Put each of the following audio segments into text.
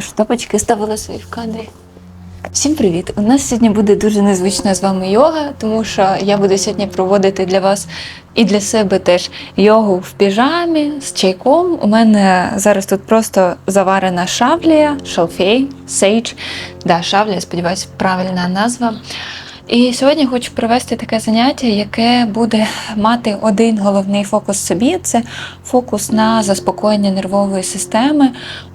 Я ж тапочки ставила свої в кадрі. Всім привіт! У нас сьогодні буде дуже незвична з вами йога, тому що я буду сьогодні проводити для вас і для себе теж йогу в піжамі з чайком. У мене зараз тут просто заварена шавлія, шалфей, сейдж. Да, шавлія, сподіваюся, правильна назва. І сьогодні хочу провести таке заняття, яке буде мати один головний фокус собі: це фокус на заспокоєння нервової системи,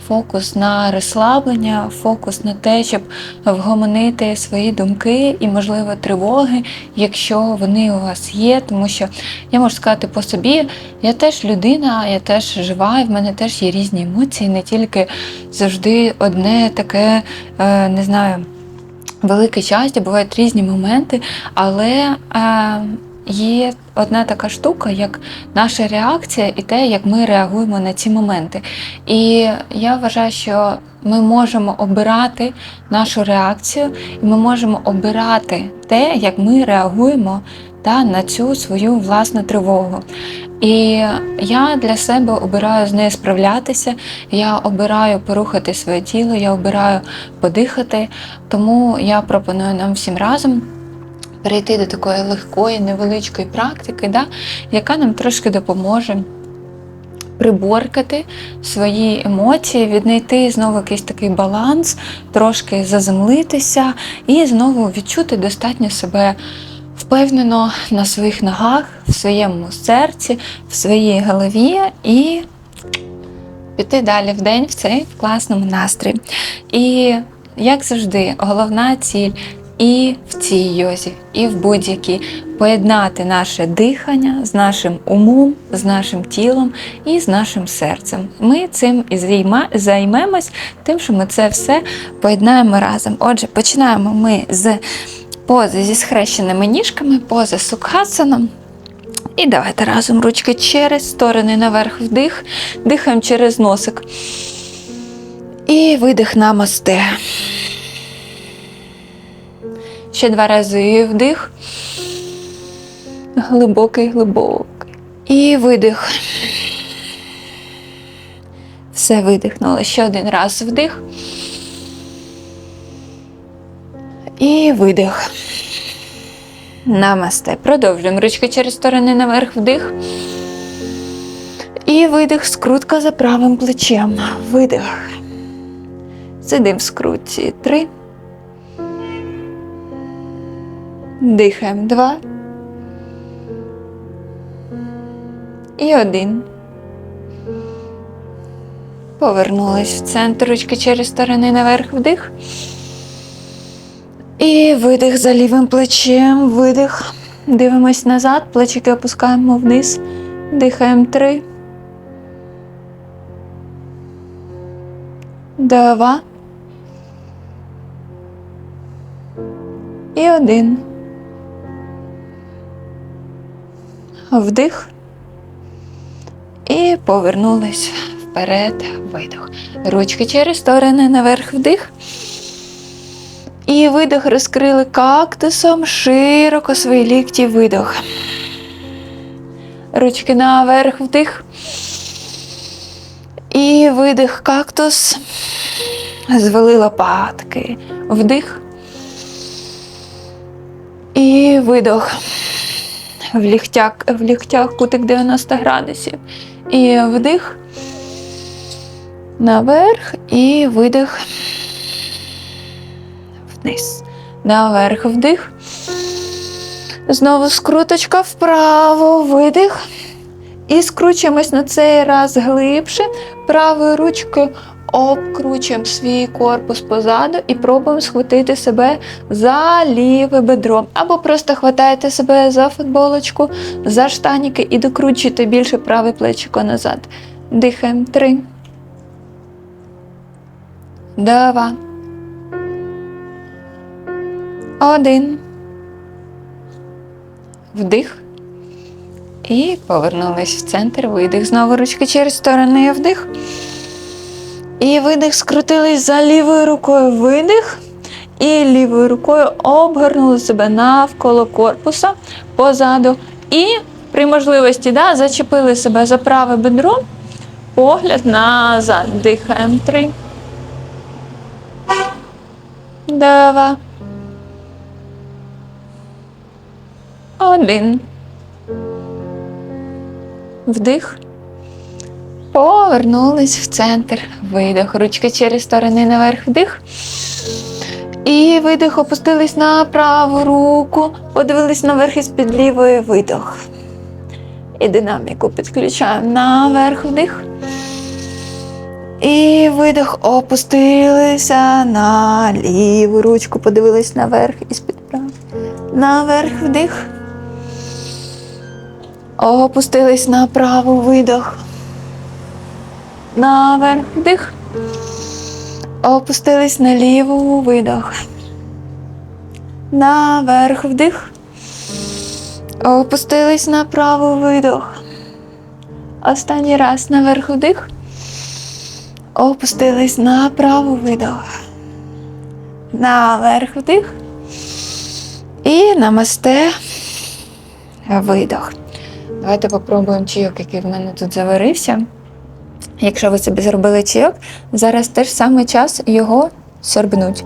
фокус на розслаблення, фокус на те, щоб вгомонити свої думки і, можливо, тривоги, якщо вони у вас є. Тому що я можу сказати по собі, я теж людина, я теж жива, і в мене теж є різні емоції, не тільки завжди одне таке, е, не знаю велике щастя, бувають різні моменти, але е, є одна така штука, як наша реакція і те, як ми реагуємо на ці моменти. І я вважаю, що ми можемо обирати нашу реакцію, і ми можемо обирати те, як ми реагуємо та, на цю свою власну тривогу. І я для себе обираю з нею справлятися, я обираю порухати своє тіло, я обираю подихати. Тому я пропоную нам всім разом перейти до такої легкої, невеличкої практики, да, яка нам трошки допоможе приборкати свої емоції, віднайти знову якийсь такий баланс, трошки заземлитися і знову відчути достатньо себе впевнено на своїх ногах, в своєму серці, в своїй голові і піти далі в день в цей класному настрої. І як завжди, головна ціль і в цій йозі, і в будь-якій поєднати наше дихання з нашим умом, з нашим тілом і з нашим серцем. Ми цим і займемось, тим, що ми це все поєднаємо разом. Отже, починаємо ми з пози зі схрещеними ніжками, поза сукхасаном. І давайте разом ручки через сторони наверх вдих, дихаємо через носик. І видих на мосте. Ще два рази вдих. Глибокий, глибокий. І видих. Все видихнули. Ще один раз вдих. І видих. Намасте. Продовжуємо. Ручки через сторони наверх вдих. І видих, скрутка за правим плечем. Видих. Сидим в скрутці. Три. Дихаємо. Два. І один. Повернулись в центр. Ручки через сторони наверх вдих. І видих за лівим плечем, видих. Дивимось назад, плечики опускаємо вниз. Дихаємо три. Два. І один. Вдих. І повернулись вперед. Видох. Ручки через сторони наверх вдих. І видох розкрили кактусом широко свої лікті видох. Ручки наверх вдих. І видих кактус. Звели лопатки. Вдих. І видох. В ліктях, в ліктях кутик 90 градусів. І вдих. Наверх і видих вниз. Наверх вдих. Знову скруточка вправо, видих. І скручуємось на цей раз глибше. Правою ручкою обкручуємо свій корпус позаду і пробуємо схватити себе за ліве бедро. Або просто хватаєте себе за футболочку, за штаніки і докручуєте більше праве плечико назад. Дихаємо. Три. Два. Один. Вдих. І повернулись в центр. Видих. Знову ручки через сторони. Вдих. І видих. Скрутились за лівою рукою. Видих. І лівою рукою обгорнули себе навколо корпуса позаду. І при можливості да, зачепили себе за праве бедро. Погляд назад. Дихаємо. Три. Два. Один. Вдих. Повернулись в центр. Видох. Ручки через сторони наверх. Вдих. І видих. Опустились на праву руку. Подивились наверх із під лівої видох. І динаміку підключаємо наверх вдих. І видих. Опустилися на ліву ручку. Подивились наверх із під правої. Наверх вдих. Опустились на праву видох. Наверх вдих. Опустились на ліву видох. Наверх вдих. Опустились на праву видох. Останній раз наверх вдих. Опустились на праву видох. Наверх вдих. І намасте. Видох. Давайте попробуємо чайок, який в мене тут заварився. Якщо ви собі зробили чайок, зараз теж саме час його сорбнуть.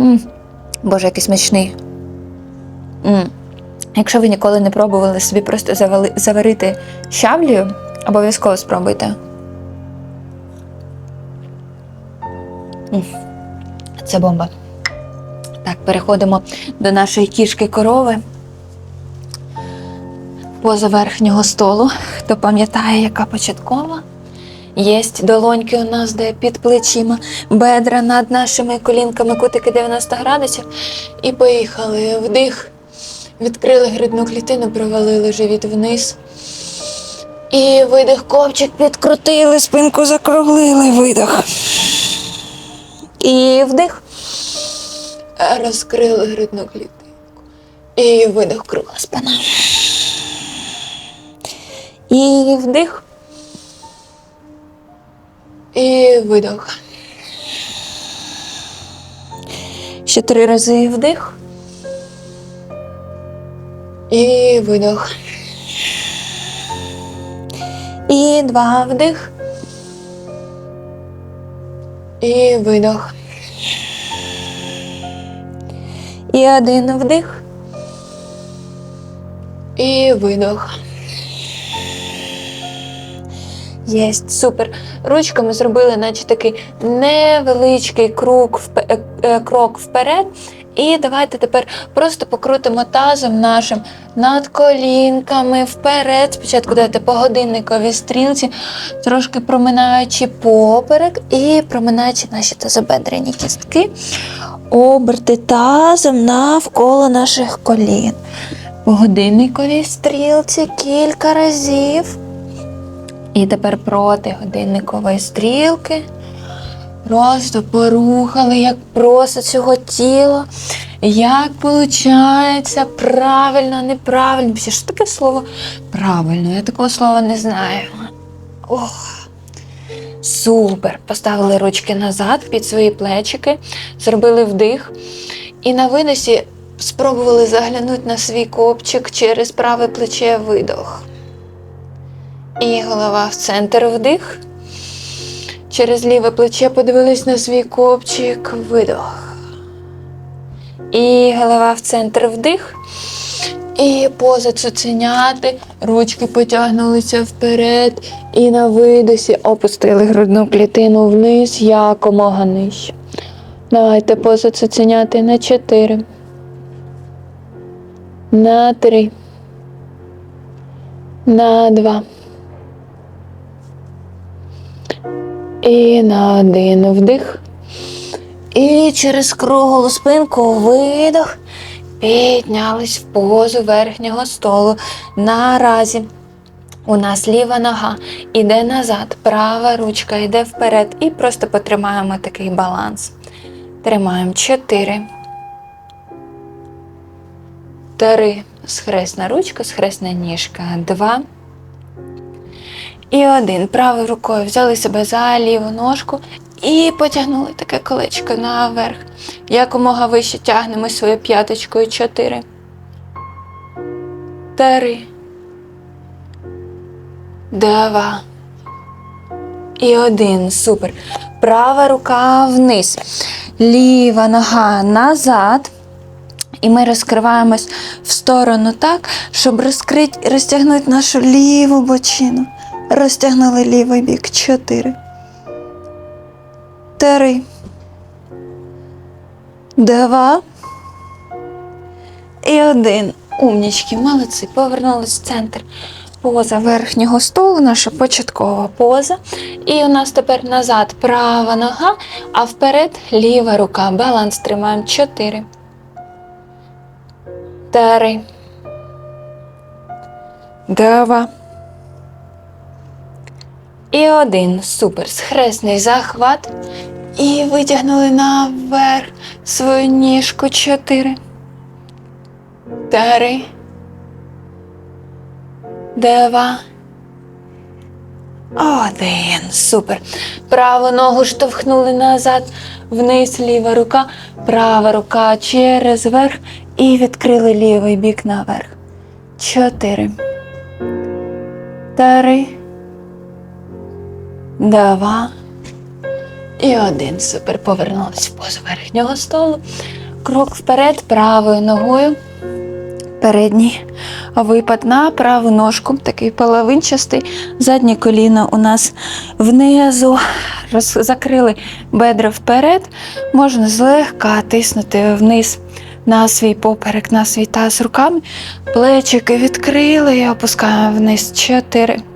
м Боже, який смачний. м Якщо ви ніколи не пробували собі просто завали- заварити щавлію, обов'язково спробуйте. М, Це бомба. Так, переходимо до нашої кішки корови. Поза верхнього столу. Хто пам'ятає, яка початкова? Єсть долоньки у нас, де під плечима, бедра над нашими колінками, кутики 90 градусів. І поїхали. Вдих. Відкрили грудну клітину, провалили живіт вниз. І видих, ковчик підкрутили, спинку закруглили, видох. І вдих. Розкрили грудну клітинку. І видих, кругла спина. І вдих. І видох. Ще три рази вдих. І видох. І два вдих. І видох. І один вдих. І видох. Єсть, супер. Ручками зробили, наче такий невеличкий круг, е, е, крок вперед. І давайте тепер просто покрутимо тазом нашим над колінками вперед. Спочатку давайте по годинниковій стрілці, трошки проминаючи поперек і проминаючи наші тазобедрені кістки, оберти тазом навколо наших колін. По годинниковій стрілці кілька разів. І тепер проти годинникової стрілки. Просто порухали, як просить цього тіла. Як виходить правильно, неправильно. Що таке слово правильно? Я такого слова не знаю. Ох. Супер. Поставили ручки назад під свої плечики, зробили вдих. І на видосі спробували заглянути на свій копчик через праве плече видох. І голова в центр вдих. Через ліве плече подивились на свій копчик, видох. І голова в центр вдих. І поза цуценяти, ручки потягнулися вперед. І на видосі опустили грудну клітину вниз якомога нижче. Давайте поза цуценяти на 4. На 3. На 2. І на один вдих. І через круглу спинку видох. Піднялись в позу верхнього столу. Наразі у нас ліва нога іде назад, права ручка йде вперед. І просто потримаємо такий баланс. Тримаємо 4. Три. Схресна ручка, схресна ніжка. Два. І один. Правою рукою взяли себе за ліву ножку і потягнули таке колечко наверх. Якомога вище тягнемо свою п'яточкою. Чотири. Три. Два. І один. Супер. Права рука вниз. Ліва нога назад. І ми розкриваємось в сторону так, щоб розкрити, розтягнути нашу ліву бочину. Розтягнули лівий бік. Чотири. Три. Два. І один. Умнічки, молодці. Повернулись в центр. Поза верхнього столу, наша початкова поза. І у нас тепер назад права нога, а вперед ліва рука. Баланс тримаємо. Чотири. Три. Два. І один. Супер. Схресний захват. І витягнули наверх свою ніжку. Чотири. Три. Два. Один. Супер. Праву ногу штовхнули назад. Вниз ліва рука. Права рука через верх. І відкрили лівий бік наверх. Чотири. Три. Два. І один. Супер. Повернулись в позу верхнього столу. Крок вперед, правою ногою. Передній випад на праву ножку, такий половинчастий. Заднє коліно у нас внизу. Роз... Закрили бедра вперед. Можна злегка тиснути вниз на свій поперек, на свій таз руками. Плечики відкрили і опускаємо вниз. Чотири.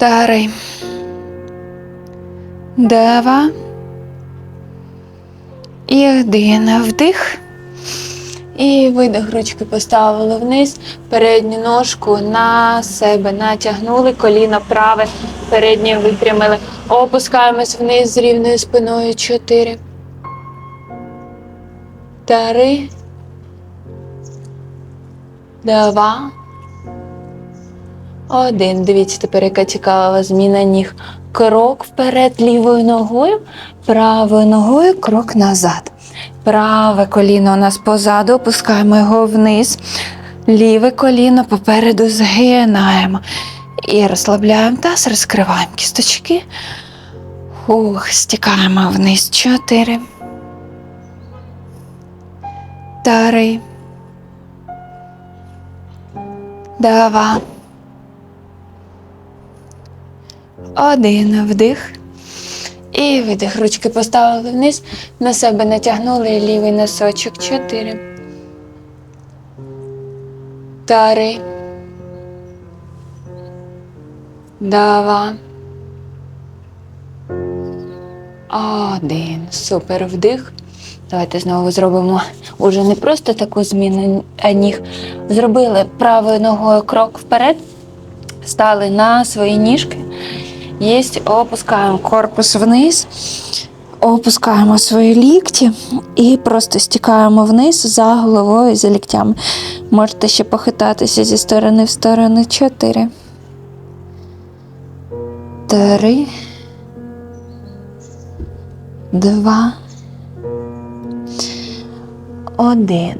Три. Два. І один. Вдих. І видих ручки поставили вниз, передню ножку на себе натягнули, коліно праве, переднє випрямили. Опускаємось вниз з рівною спиною. Чотири. Три. Два. Один. Дивіться, тепер яка цікава зміна ніг. Крок вперед лівою ногою, правою ногою крок назад. Праве коліно у нас позаду, опускаємо його вниз. Ліве коліно попереду згинаємо. І розслабляємо таз, розкриваємо кісточки. Ух, стікаємо вниз. Чотири. Три. Два. Один вдих. І видих. Ручки поставили вниз, на себе натягнули лівий носочок. Чотири. Три. Два. Один. Супер вдих. Давайте знову зробимо уже не просто таку зміну а ніг. Зробили правою ногою крок вперед, стали на свої ніжки. Єсть, опускаємо корпус вниз, опускаємо свої лікті і просто стікаємо вниз за головою, за ліктями. Можете ще похитатися зі сторони в сторону. Чотири. Три. Два. Один.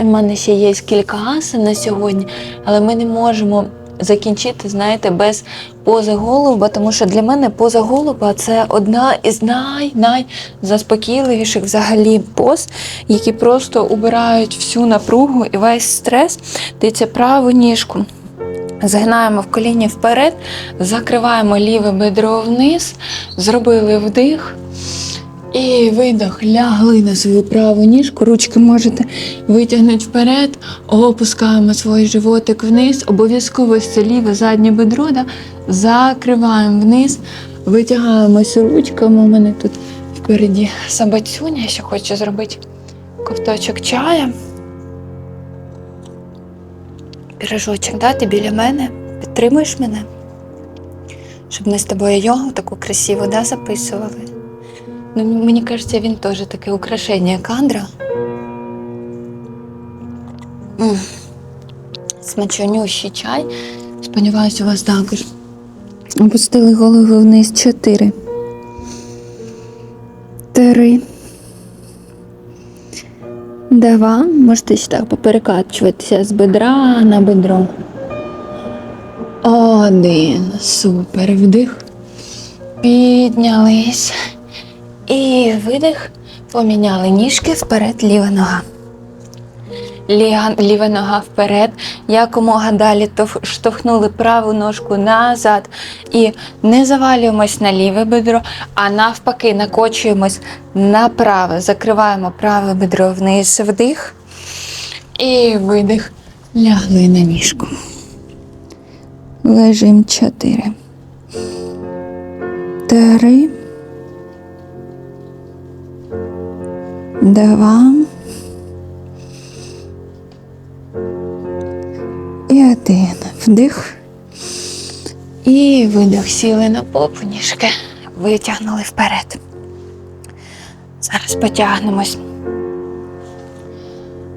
У мене ще є кілька асан на сьогодні, але ми не можемо закінчити, знаєте, без пози голуба, тому що для мене поза голуба це одна із най-найзаспокійливіших взагалі поз, які просто убирають всю напругу і весь стрес. Дивіться праву ніжку. Згинаємо в коліні вперед, закриваємо ліве бедро вниз, зробили вдих. І видох, лягли на свою праву ніжку, ручки можете витягнути вперед, опускаємо свій животик вниз, обов'язково це ліве заднє бедро, да? закриваємо вниз, витягаємося ручками. У мене тут впереді сабацюня, я ще хочу зробити ковточок чая. Пірожочок дати біля мене, підтримуєш мене, щоб ми з тобою йогу таку красиву да, записували. Ну, мені кажеться, він теж таке украшення кадра. М. Смачонющий чай. Сподіваюся, у вас також. Опустили голову вниз. Чотири. Три. Два. Можете ще так поперекачуватися з бедра на бедро. Один. Супер. Вдих. Піднялись. І видих. Поміняли ніжки вперед, ліва нога. Ліга, ліва нога вперед, якомога далі штовхнули праву ножку назад. І не завалюємось на ліве бедро, а навпаки, накочуємось на праве. Закриваємо праве бедро вниз, вдих. І видих. Лягли на ніжку. Лежим чотири. Три. Два. І один. Вдих. І видих. Сіли на попу ніжки. Витягнули вперед. Зараз потягнемось.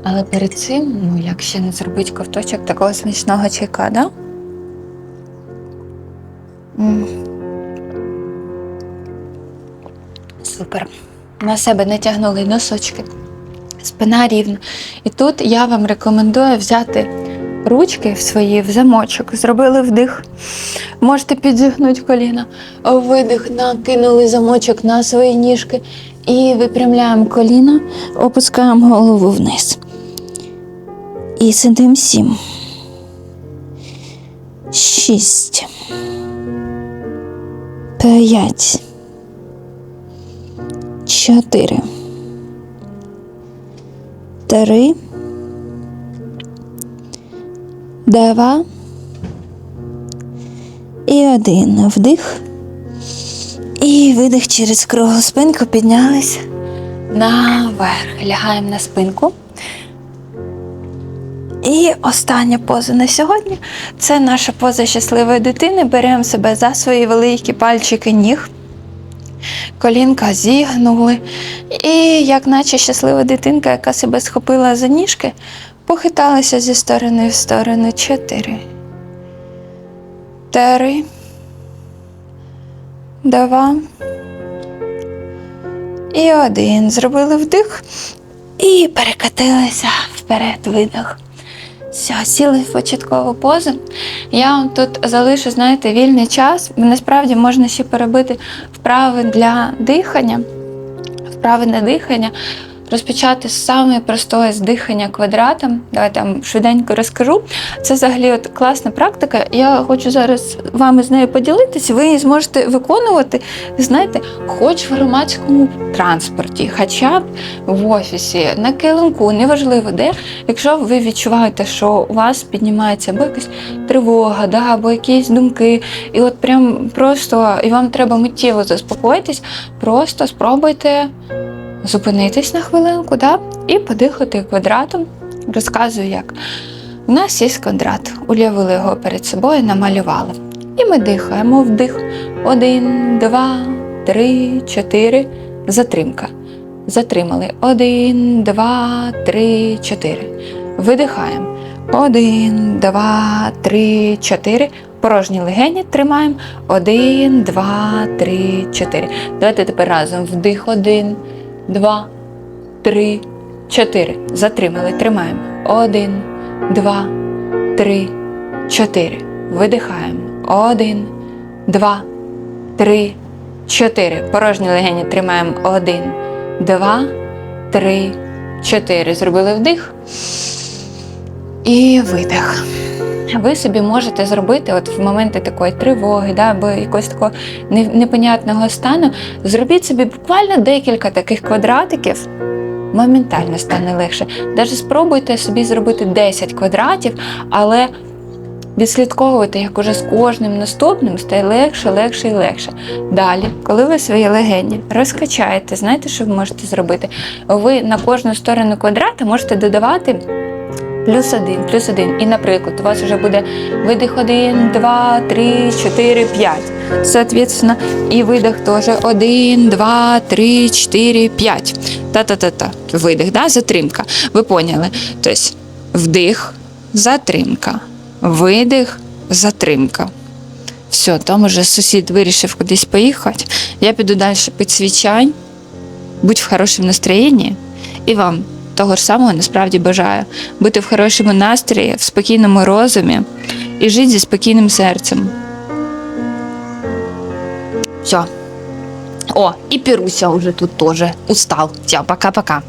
Але перед цим, ну як ще не зробити ковточок такого смачного чайка, да? Супер. На себе натягнули носочки. Спина рівна. І тут я вам рекомендую взяти ручки свої в замочок. Зробили вдих. Можете підзігнути коліна. Видих, накинули замочок на свої ніжки. І випрямляємо коліна, опускаємо голову вниз. І сидимо сім. Шість. П'ять. Чотири. Три. Два. І один. Вдих. І видих через круглу спинку піднялись наверх. Лягаємо на спинку. І остання поза на сьогодні це наша поза щасливої дитини. Беремо себе за свої великі пальчики ніг. Колінка зігнули. І, як наче щаслива дитинка, яка себе схопила за ніжки, похиталася зі сторони в сторону. Чотири. Три. Два. І один. Зробили вдих і перекатилися вперед видих. Все, сіли в початкову позу. Я вам тут залишу, знаєте, вільний час. Насправді можна ще перебити вправи для дихання. Вправи на дихання. Розпочати з самої простої з дихання квадратом. Давайте я швиденько розкажу. Це взагалі от класна практика. Я хочу зараз вами з нею поділитися. Ви її зможете виконувати, знаєте, хоч в громадському транспорті, хоча б в офісі, на килимку, неважливо де. Якщо ви відчуваєте, що у вас піднімається або якась тривога, да, або якісь думки, і от прям просто і вам треба миттєво заспокоїтись, просто спробуйте зупинитись на хвилинку, да, і подихати квадратом. Розказую як. У нас є квадрат. Уявили його перед собою, намалювали. І ми дихаємо вдих. Один, два, три, чотири. Затримка. Затримали. Один, два, три, чотири. Видихаємо. Один, два, три, чотири. Порожні легені тримаємо. Один, два, три, чотири. Давайте тепер разом. Вдих. Один, два, три, чотири. Затримали. Тримаємо. Один, два, три, чотири. Видихаємо. Один, два, три, чотири. Порожні легені тримаємо. Один, два, три, чотири. Зробили вдих. І видих. Ви собі можете зробити от в моменти такої тривоги, да, або якогось такого непонятного стану. Зробіть собі буквально декілька таких квадратиків, моментально стане легше. Навіть спробуйте собі зробити 10 квадратів, але відслідковувати, як уже з кожним наступним стає легше, легше і легше. Далі, коли ви свої легені розкачаєте, знаєте, що ви можете зробити? Ви на кожну сторону квадрата можете додавати. Плюс один, плюс один. І, наприклад, у вас вже буде видих один, два, три, чотири, п'ять. Соответственно, і видих теж один, два, три, чотири, п'ять. Та-та-та-та. Видих, да? затримка. Ви поняли? Тобто вдих, затримка. Видих, затримка. Все, там уже сусід вирішив кудись поїхати. Я піду далі під свій чай, будь в хорошому настроєнні і вам того ж самого насправді бажаю бути в хорошому настрої, в спокійному розумі і жити зі спокійним серцем. Все. О, і Піруся уже тут теж устал. Все, пока-пока.